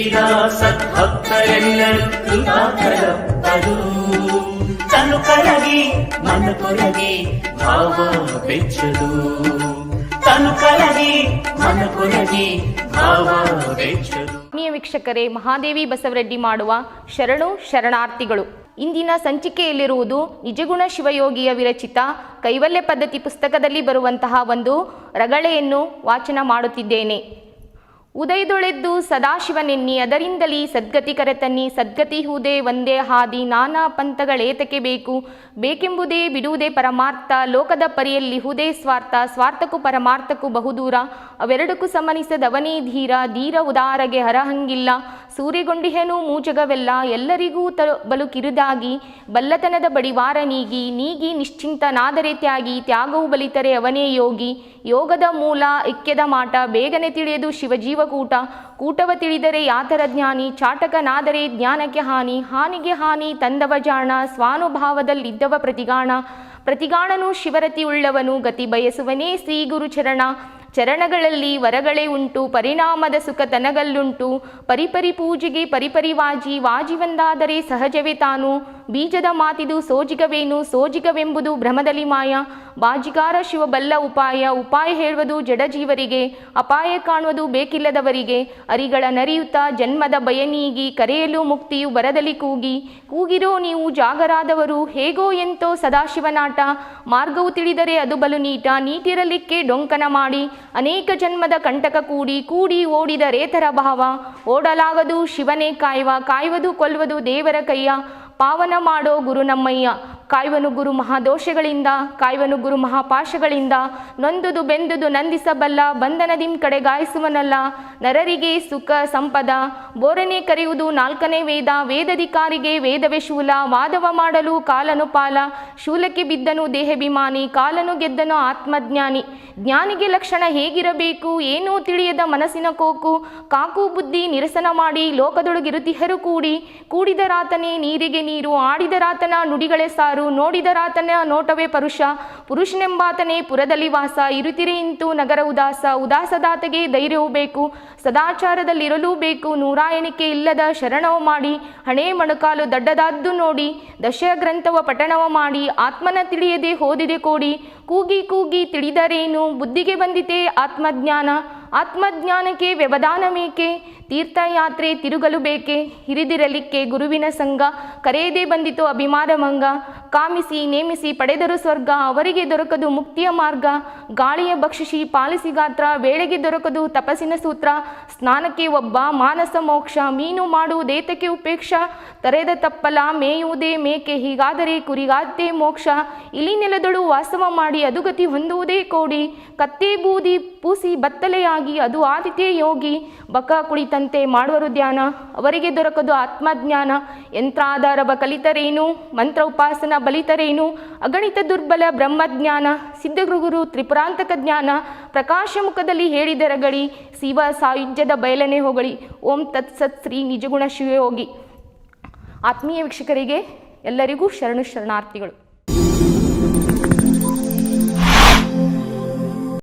ಬೇಡಿದ ಸದ್ಭಕ್ತರೆಲ್ಲರೂ ಕರಗಿ, ಮನ ಕೊರಗಿ, ಭಾವ ಬೆಚ್ಚದು. ತನು ಕರಗಿ, ಮನ ಕೊರಗಿ, ಭಾವ ಬೆಚ್ಚದು. ವೀಕ್ಷಕರೇ, ಮಹಾದೇವಿ ಬಸವರೆಡ್ಡಿ ಮಾಡುವ ಶರಣು ಶರಣಾರ್ಥಿಗಳು. ಇಂದಿನ ಸಂಚಿಕೆಯಲ್ಲಿರುವುದು ನಿಜಗುಣ ಶಿವಯೋಗಿಯ ವಿರಚಿತ ಕೈವಲ್ಯ ಪದ್ಧತಿ ಪುಸ್ತಕದಲ್ಲಿ ಬರುವಂತಹ ಒಂದು ರಗಳೆಯನ್ನು ವಾಚನ ಮಾಡುತ್ತಿದ್ದೇನೆ. ಉದಯದೊಳೆದ್ದು ಸದಾಶಿವನೆನ್ನಿ, ಅದರಿಂದಲೀ ಸದ್ಗತಿ ಕರೆತನ್ನಿ, ಸದ್ಗತಿ ಹೂದೆ ಒಂದೇ ಹಾದಿ, ನಾನಾ ಪಂಥಗಳೇತಕ್ಕೆ ಬೇಕು? ಬೇಕೆಂಬುದೇ ಬಿಡುವುದೇ ಪರಮಾರ್ಥ, ಲೋಕದ ಪರಿಯಲ್ಲಿ ಹುದೇ ಸ್ವಾರ್ಥ, ಸ್ವಾರ್ಥಕ್ಕೂ ಪರಮಾರ್ಥಕ್ಕೂ ಬಹುದೂರ, ಅವೆರಡಕ್ಕೂ ಸಮನಿಸದವನೇ ಧೀರ ಧೀರ ಉದಾರಗೆ ಹರಹಂಗಿಲ್ಲ ಸೂರ್ಯಗೊಂಡಿಹೆನು ಮೂಜಗವೆಲ್ಲ ಎಲ್ಲರಿಗೂ ತ ಬಲು ಕಿರಿದಾಗಿ ಬಲ್ಲತನದ ಬಡಿವಾರ ನೀಗಿ ನೀಗಿ ನಿಶ್ಚಿಂತನಾದರೆ ತ್ಯಾಗಿ, ತ್ಯಾಗವು ಬಲಿತರೆ ಅವನೇ ಯೋಗಿ. ಯೋಗದ ಮೂಲ ಇಕ್ಕೆದ ಮಾಟ, ಬೇಗನೆ ತಿಳಿಯದು ಶಿವಜೀವಕೂಟ. ಕೂಟವ ತಿಳಿದರೆ ಯಾತರ ಜ್ಞಾನಿ, ಚಾಟಕನಾದರೆ ಜ್ಞಾನಕ್ಕೆ ಹಾನಿ, ಹಾನಿಗೆ ಹಾನಿ ತಂದವ ಜಾಣ, ಸ್ವಾನುಭಾವದಲ್ಲಿದ್ದವ ಪ್ರತಿಗಾಣ. ಪ್ರತಿಗಾಣನು ಶಿವರತಿ ಉಳ್ಳವನು, ಗತಿ ಬಯಸುವನೇ ಶ್ರೀ ಗುರುಚರಣ. ಚರಣಗಳಲ್ಲಿ ವರಗಳೇ ಉಂಟು ಪರಿಣಾಮದ ಸುಖ ತನಗಲ್ಲುಂಟು ಪರಿಪರಿ ಪೂಜೆಗೆ ಪರಿಪರಿವಾಜಿ ವಾಜಿವಂದಾದರೆ ಸಹಜವೇ ತಾನು. ಬೀಜದ ಮಾತಿದು ಸೋಜಿಗವೇನು? ಸೋಜಿಗವೆಂಬುದು ಭ್ರಮದಲ್ಲಿ ಮಾಯ. ಬಾಜಿಗಾರ ಶಿವಬಲ್ಲ ಉಪಾಯ. ಉಪಾಯ ಹೇಳುವುದು ಜಡಜೀವರಿಗೆ. ಅಪಾಯ ಕಾಣುವುದು ಬೇಕಿಲ್ಲದವರಿಗೆ. ಅರಿಗಳ ನರಿಯುತ್ತ ಜನ್ಮದ ಬಯನೀಗಿ ಕರೆಯಲು ಮುಕ್ತಿಯು ಬರದಲ್ಲಿ ಕೂಗಿ. ಕೂಗಿರೋ ನೀವು ಜಾಗರಾದವರು. ಹೇಗೋ ಎಂತೋ ಸದಾಶಿವನಾಟ. ಮಾರ್ಗವು ತಿಳಿದರೆ ಅದು ಬಲು ನೀಟ. ನೀಟಿರಲಿಕ್ಕೆ ಡೊಂಕನ ಮಾಡಿ. ಅನೇಕ ಜನ್ಮದ ಕಂಟಕ ಕೂಡಿ ಕೂಡಿ ಓಡಿದ ರೇತರ ಭಾವ. ಓಡಲಾಗದು ಶಿವನೇ ಕಾಯುವ. ಕಾಯುವುದು, ಕೊಲ್ಲುವುದು ದೇವರ ಕೈಯ. ಪಾವನ ಮಾಡೋ ಗುರು ನಮ್ಮಯ್ಯ. ಕಾಯುವನು ಗುರು ಮಹಾದೋಷಗಳಿಂದ, ಕಾಯುವನು ಗುರು ಮಹಾಪಾಶಗಳಿಂದ, ನೊಂದುದು ಬೆಂದುದು ನಂದಿಸಬಲ್ಲ, ಬಂಧನದಿಂ ಕಡೆ ಗಾಯಿಸುವನಲ್ಲ. ನರರಿಗೆ ಸುಖ, ಸಂಪದ, ಬೋರನೆ ಕರೆಯುವುದು ನಾಲ್ಕನೇ ವೇದ, ವೇದಧಿಕಾರಿಗೆ ವೇದವೇ ಶೂಲ ವಾದವ ಮಾಡಲು ಕಾಲನು ಪಾಲ, ಶೂಲಕ್ಕೆ ಬಿದ್ದನು ದೇಹಭಿಮಾನಿ, ಕಾಲನು ಗೆದ್ದನು ಆತ್ಮಜ್ಞಾನಿ. ಜ್ಞಾನಿಗೆ ಲಕ್ಷಣ ಹೇಗಿರಬೇಕು, ಏನೂ ತಿಳಿಯದ ಮನಸ್ಸಿನ ಕೋಕು, ಕಾಕು ಬುದ್ಧಿ ನಿರಸನ ಮಾಡಿ ಲೋಕದೊಳಗಿರುತಿಹರು ಕೂಡಿ ಕೂಡಿದರಾತನೇ ನೀರಿಗೆ ನೀರು ಆಡಿದರಾತನ ನುಡಿಗಳೇ ಸಾರು. ನೋಡಿದರಾತನ ನೋಟವೇ ಪರುಷ. ಪುರುಷನೆಂಬಾತನೇ ಪುರದಲ್ಲಿ ವಾಸ. ಇರುತ್ತಿರೆ ಇಂತು ನಗರ ಉದಾಸ. ಉದಾಸದಾತಗೆ ಧೈರ್ಯವೂ ಬೇಕು. ಸದಾಚಾರದಲ್ಲಿರಲೂ ಬೇಕು. ನೂರಾಯಣಿಕೆ ಇಲ್ಲದ ಶರಣವ ಮಾಡಿ. ಹಣೆ ಮಣಕಾಲು ದಡ್ಡದಾದ್ದು ನೋಡಿ. ದಶಯ ಗ್ರಂಥವ ಪಠಣವ ಮಾಡಿ. ಆತ್ಮನ ತಿಳಿಯದೆ ಹೋದಿದೆ ಕೋಡಿ. ಕೂಗಿ ಕೂಗಿ ತಿಳಿದರೇನು? ಬುದ್ಧಿಗೆ ಬಂದಿತೆ ಆತ್ಮಜ್ಞಾನ. ಆತ್ಮಜ್ಞಾನಕ್ಕೆ ವ್ಯವಧಾನವೇಕೆ ತೀರ್ಥಯಾತ್ರೆ ತಿರುಗಲು ಬೇಕೆ? ಹಿರಿದಿರಲಿಕ್ಕೆ ಗುರುವಿನ ಸಂಘ, ಕರೆಯದೇ ಬಂದಿತು ಅಭಿಮಾನಭಂಗ ಕಾಮಿಸಿ, ನೇಮಿಸಿ ಪಡೆದರು ಸ್ವರ್ಗ, ಅವರಿಗೆ ದೊರಕದು ಮುಕ್ತಿಯ ಮಾರ್ಗ. ಗಾಳಿಯ ಭಕ್ಷಿಸಿ ಪಾಲಿಸಿ ಗಾತ್ರ, ವೇಳೆಗೆ ದೊರಕದು ತಪಸ್ಸಿನ ಸೂತ್ರ. ಸ್ನಾನಕ್ಕೆ ಒಬ್ಬ ಮಾನಸ ಮೋಕ್ಷ, ಮೀನು ಮಾಡುವುದೇತಕ್ಕೆ ಉಪೇಕ್ಷ. ತರೆದ ತಪ್ಪಲ, ಮೇಯುವುದೇ ಮೇಕೆ, ಹೀಗಾದರೆ ಕುರಿಗಾದ್ದೇ ಮೋಕ್ಷ. ಇಲಿ ನೆಲದಳು ವಾಸವ ಮಾಡಿ ಅದುಗತಿ ಹೊಂದುವುದೇ ಕೋಡಿ. ಕತ್ತೆ ಬೂದಿ ಪೂಸಿ ಬತ್ತಲೆಯಾಗಿ ಅದು ಆದಿತ್ಯ ಯೋಗಿ. ಬಕ ಕುಳಿತಂತೆ ಮಾಡುವರು ಧ್ಯಾನ, ಅವರಿಗೆ ದೊರಕದು ಆತ್ಮಜ್ಞಾನ. ಯಂತ್ರಾಧಾರವ ಕಲಿತರೇನು? ಮಂತ್ರ ಉಪಾಸನ ಬಲಿತರೇನು? ಅಗಣಿತ ದುರ್ಬಲ ಬ್ರಹ್ಮಜ್ಞಾನ. ಸಿದ್ಧಗುರುಗುರು ತ್ರಿಪುರಾಂತಕ ಜ್ಞಾನ. ಪ್ರಕಾಶ ಮುಖದಲ್ಲಿ ಹೇಳಿದರಗಳಿ, ಶಿವ ಸಾಯುಜ್ಯದ ಬಯಲನೆ ಹೋಗಳಿ. ಓಂ ತತ್ಸತ್ ಶ್ರೀ ನಿಜಗುಣ ಶಿವಯೋಗಿ. ಆತ್ಮೀಯ ವೀಕ್ಷಕರಿಗೆ ಎಲ್ಲರಿಗೂ ಶರಣು ಶರಣಾರ್ಥಿಗಳು.